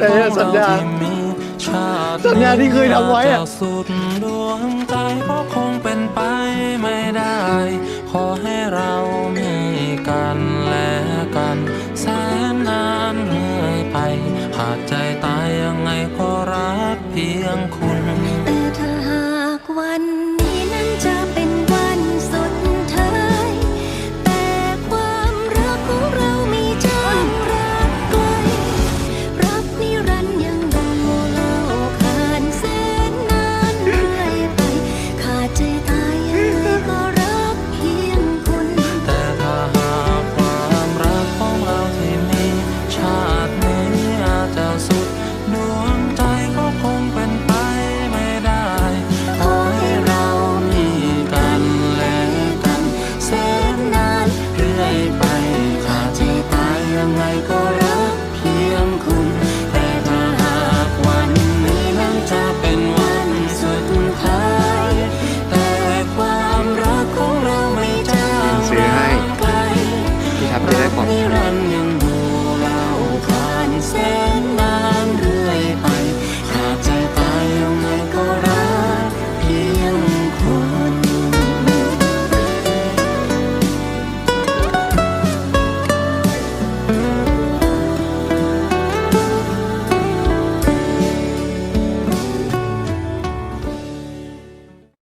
เออสัญญา สัญญาที่เคยทำไว้อะจะสุดดวงใจก็คงเป็นไปไม่ได้ ขอให้เรามีกันและกัน แสนนานเรื่อยไป หากใจตายยังไงก็รักเพียงคุณ 在广场。